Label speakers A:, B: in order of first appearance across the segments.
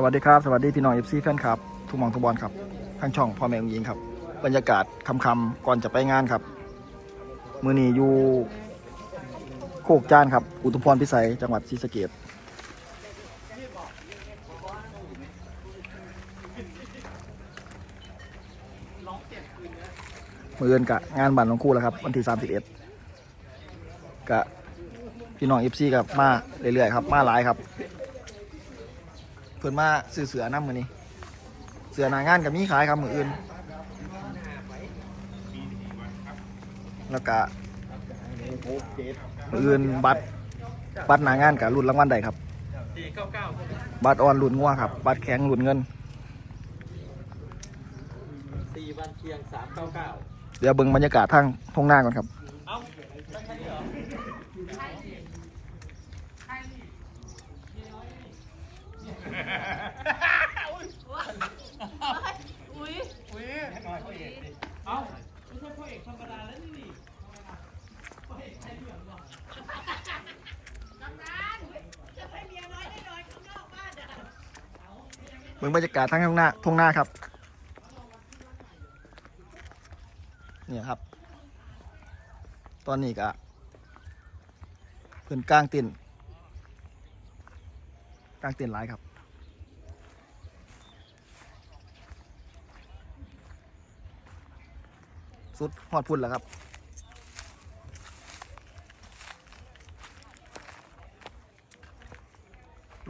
A: สวัสดีครับ สวัสดีพี่น้องเอฟซีแฟนครับ ทุกมองทุกบอลครับทางช่องพ่อแม่องยิงครับ บรรยากาศคำๆก่อนจะไปงานครับ มือนีอยู่โคกจานครับ อุทุมพรพิสัยจังหวัดศรีสะเกดมือเอินกะงานบัตรของคู่แล้วครับ วันที่31กะพี่น้องเอฟซีกับมาเรื่อยๆครับ มาหลายครับ เพิ่นมาซื้อเสือน้ำมือนี้ เสือหนางานกับมีขายครับมืออื่น แล้วก็มืออื่นบัตรบัตรหนางานกับรุ่นรางวัลใดครับ บัตรออนรุ่นงัวครับ บัตรแข็งรุ่นเงิน
B: สี่วันเคียงสามเก้าเก้า
A: เดี๋ยวเบิ่งบรรยากาศทางทงหน้าก่อนครับ
B: เอ้าไม่ใช่พ่อเอกธรรมดาแล้วนี่
A: เบิ่งบรรยากาศทางทงหน้าทงหน้าครับ เนี่ยครับ ตอนนี้ก็เพื่อนกลางต็นกลางต็นหลายครับสุดฮอดพุ่นแล้วครับ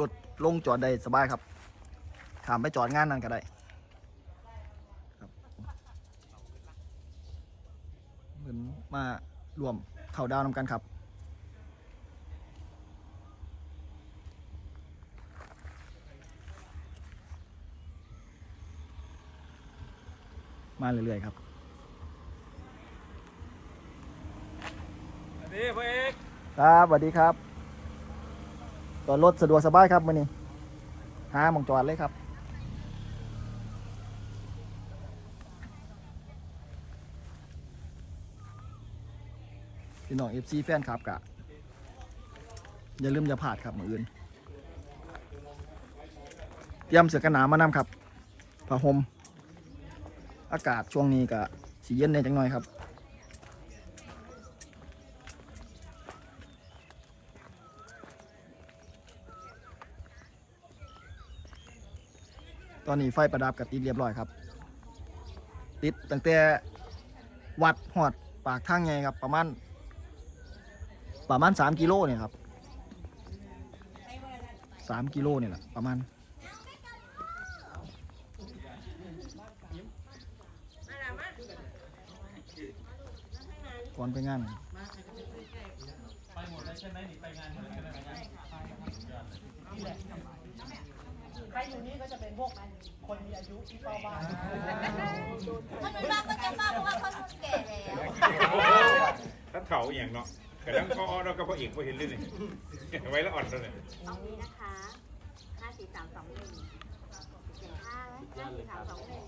A: รถ ลงจอดได้สบายครับถามไปจอดงานนั่นก็ได้ครับเหมือนมารวมเข่าดาวนำกันครับมาเรื่อยๆครับ
B: นี่พ่อเอก
A: ครับสวัสดีครับ จอดรถสะดวกสบายครับมื่อนี้หาหมองจอดเลยครับ พี่น้องเอฟซีแฟนครับกะอย่าลืมอย่าพลาดครับมืออื่น เตรียมเสื้อกันหนาวมานำครับผ้าห่มอากาศช่วงนี้กะสีเย็นในจังหน่อยครับ ตอนนี้ไฟประดับกับติดเรียบร้อยครับ ติดตั้งแต่วัดหอดปากทางไงครับ ประมาณประมาณสามกิโลเนี่ยครับสามกิโลเนี่ยแหละประมาณก่อนไปงาน
B: ใช่ไหมนี่ไปงานหมดแล้วใช่ไหม
C: ใครอยู่นี่ก็จะเป็นพวกคนมีอายุที่เฝ้าบ้าน
D: คนอื่นเราก็จะเฝ้าเพราะว่าเขาแก่แล้ว
E: ถ้าเถาอย่างเนาะกระดังคอเราก็พออีกพอเห็นเลยนี่ไว้แล้วอ่อนแล้วเนี่ย
D: ตรงนี้นะคะห้าสี่สามสองหนึ่งเจ็ดห้าห้าสี่สามสองหนึ่ง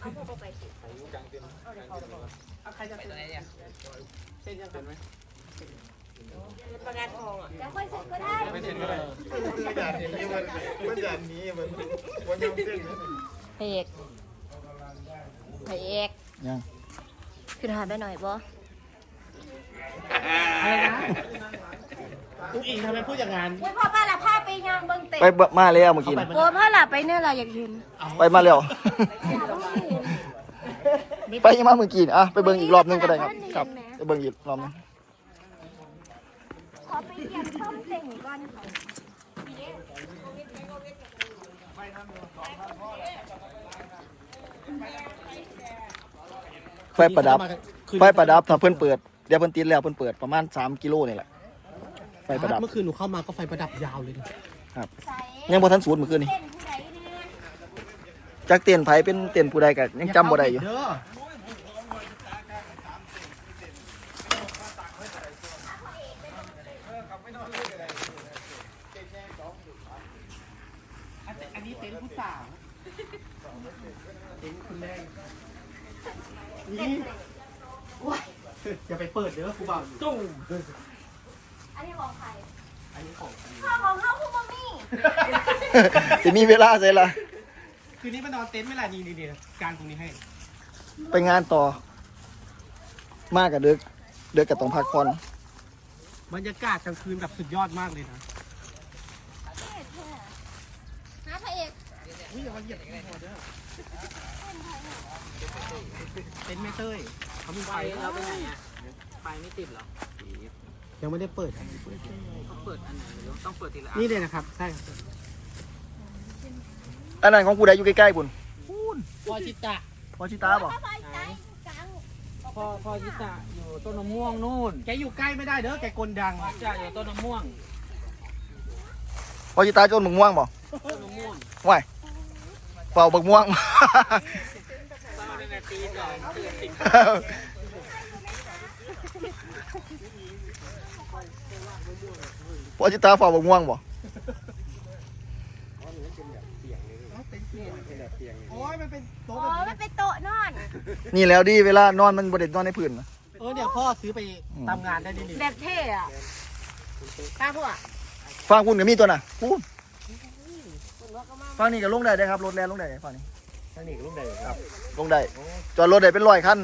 D: เอาพวกไปสิ
C: ใครจะเป็นอะไรเนี่ย เซ็นยังเป็นไหม
D: ประกาศทองอะจะค่อยเซ็นก็ได้
E: ไม่เห็นก็ได้
A: ไม่อยากเห็นนี่มันมันอยากนี้มันมันยังเส้น
D: พระเอกพระเอก
A: ยัง
D: ขึ้นหาไปหน่อยบ่
C: อะไรนะอุ้งอิงทำไมพูดอย่างนั้น
D: อุ้ยพ่อป้าละพาไปยางเบิ่งเต็ม
A: ไปเบิ่งมาแล้วเมื่อกี้นะ
D: โอ้พ่อละไปเนี่ยเราอยากเห็น
A: ไปมาแล้ว ไปมาเมื่อกี้นี่อะไปเบิ่งอีกรอบหนึงก็ได้ครับครับไป เบิ่งอีกรอบหนึง
D: ขอไปเยี่ยมส้มเต็งก่อนค่ะ
A: ไฟประดับ ไฟประดับถ้าเพิ่นเปิด เดี๋ยวเพิ่นติดแล้วเพิ่นเปิดประมาณ 3 กิโลนี่แหละ ไฟประดับ
C: เมื่อคืนหนูเข้ามาก็ไฟประดับยาวเลยนะ
D: ใส่
A: ยังบ่ทันสูญเมื่อคืนนี่
D: เต้นผู้ใดเนี่ย
A: จักเตียนไผเป็นเตียนผู้ใดก็ยังจำบ่ได้อยู่
C: เด้ออันนี้เต็นท์ผู้สาว เต็นท์คุณแม่นี่อย่าไปเปิดเด้อครูบ่าวจุ้ง
D: อันนี้ของใคร
C: อันนี้ของ
D: ข้าวของข้าวคุณมัมมี่
A: จะมีเวลาใช่ละ
C: คืนนี้มานอนเต็นท์ไม่ล่ะนี่นี่นี่กางตรงนี้ให้
A: ไปงานต่อ มากกับเด็กเด็กกับต้องพักผ่อน
C: บรรยากาศกลางคืนแบบสุดยอดมากเลยนะ
D: หาพระเอก
C: อุ้ยอย่ามาเหยียบที่หัวเด้อเต็นท์ไม่เต้ยเขามีไฟ
F: เราไปไหนอะไฟไม่ติดเหรอ
C: ยังไม่ได้เปิด
F: ต้องเปิดอันไหนไม่รู้ต้องเปิดทีละอัน
C: นี่เลยนะครับ ใช่ครับ
A: อันนั้นของกูได้อยู่ใกล้ๆบุญ
F: พอชิตะ
A: พอชิตาบอก
D: พอใจกลาง
F: พอพอชิตะอยู่ต้นมะม่วงนู่น
C: แกอยู่ใกล้ไม่ได้เด้อแกกลดัง
F: จะอยู่ต้นมะม่วง
A: พอชิตาจนบักม่วงบอก
F: ต้นมะม่วง
A: ไหว เป่าบักม่วง
F: ตอนนาทีสองตื่นสิบ
A: พอชิตาเป่าบักม่วงบอก
C: โอ้ยมันเป็นโต๊ะ
D: โอ้
C: แบบ
D: มั
C: นี้
D: นเป็นโต๊ะนอน
A: นี่แล้วดีเวลานอนมันบไดนอนในพื้นนะ
C: เออเดี๋ยวพ่อซื้อไปทำงานได้ดิ
D: แบบเท่อะข้าพวก
A: ฟังคุณกับมีตัวน่ะพูด ฟังนี่ก็ลงได้ได้ครับรถแลนลงได้ฟังนี่
C: ทางนี้ก็ลงได้ครับ
A: ลงได้จอดรถได้เป็นร้อยคัน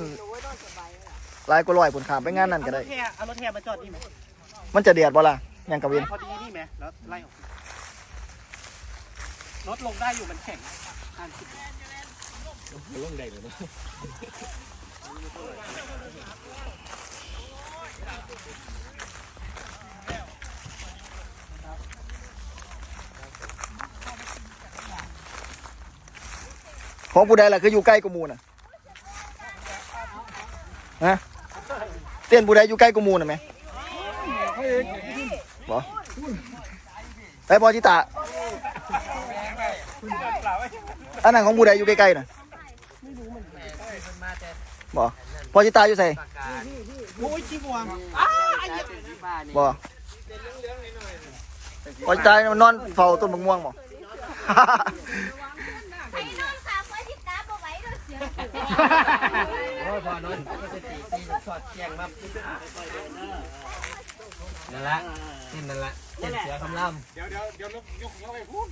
A: หลายกว่าร้อยผลขามไปงานนั่นก็ได้
C: เอารถแห่เอารถแห่มาจอดนี่ไหม
A: มันจะเดียดบ่ล่ะยังกะเวน
C: พอดีนี่ไหมแล้วไล่ออกรถลงได้อยู่มันแข็งการคิด
A: ของผู้ใดล่ะคืออยู่ใกล้กว่าหมูน่ะฮะเต้นผู้ใดอยู่ใกล้กว่าหมูน่ะไหมบ่ไปบอจิตาอันนั้นของผู้ใดอยู่ใกล้ๆน่ะบ่พอจิตาอยู่ใส่
F: ปากกา
C: โอ้ยชีวง
F: บ้าน
A: บ่พอจิตามันนอนเฝ้าต้นมะม่วงบ่
D: ไอ้นอนขาพอชิตาบ่ไหวเด้อเสียง
F: โอ้ยพอนอนก็จะตีตีสอดแจงมานั่นละเส้นนั่นละเส้นเสือคำล่ำ
E: เดี๋ยวเดี๋ยวเดี๋ยวยกยกเข้าไปพูด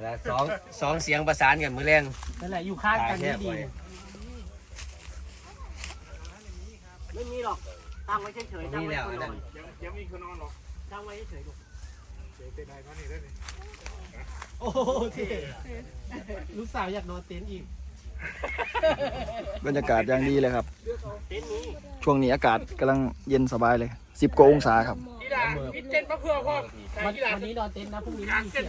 F: แล้วสองสองเสียงประสานกันมือแรง
C: นั่นแหละอยู่ข้างกันนี่ดี
F: ไม่มีหรอกตั้งไว้เฉยๆนี่แล้วอันนั้น
E: ยังยังมีคนนอนหรอก
C: ตั้งไว้เฉยๆ โอ้โหเท่ลูกสาวอยากนอนเต็นท์อีก
A: บรรยากาศอย่างดีเลยครับ ช่วงนี้อากาศกำลังเย็นสบายเลยสิบกว่าองศาครับ
C: วันวันนี้นอนเต็นท์นะพรุ่งนี้ไม่มีเสียง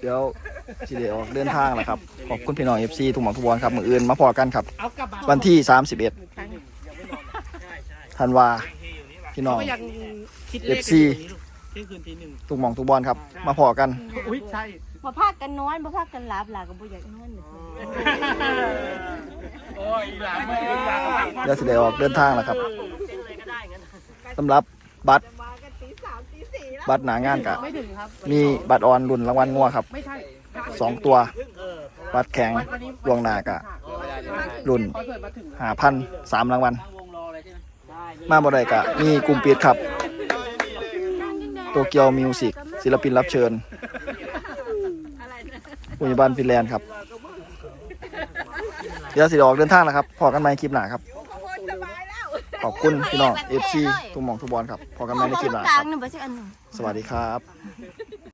A: เดี๋ยวสิเดออกเดินทางแล้วครับ ขอบคุณพี่น้องเอฟซีทุกหมองทุกบอลครับ มืออื่นมาพอกันครับ
C: เอากลับมา
A: วันที่ 31ธันวาพี่น้อง
C: เขาก็ยังคิดเลขกัน
A: FC
C: อยู่นี่ลูกเที่ยงคืนตีหนึ่ง
A: ทุกหมองทุกบอลครับ มาพอกัน
C: อุ้ยใช่
D: บ่พากันนอนบ่พากันหลับหล่ะก็บ่อยากนอนเลย
E: โอ้ยหลานไม่หลาน
A: เดี๋ยวสิเดออกเดินทางแล้วครับสำหรับบัตร บัตรหนางานกะ
C: ไม่ถึงครับ
A: มีบัตรออนรุ่นรางวัลงัวครับ
C: ไม่ใช่
A: สองตัว บัตรแข็งดวงหนากะรุ่น
C: คอนเสิร์ตมาถึง
A: หาพันสามรางวัล
F: ตั้งวงรอเลยใช่ไหมได้
A: มาบ่ได้กะมีกลุ่มปิดครับโตเกียวมิวสิกศิลปินรับเชิญปุญญบันฟินแลนด์ครับเดี๋ยวสิออกเดินทางแล้วครับพอกันใหม่คลิปหน้าครับ ขอบคุณพี่น้อง FC ทุกหมองทุกบอลครับพอกันใหม่ในคลิปหน้าค
D: กลา
A: รั
D: ง
A: บ
D: นึงบ่ใช่อันหนึง
A: สวัสดีครับ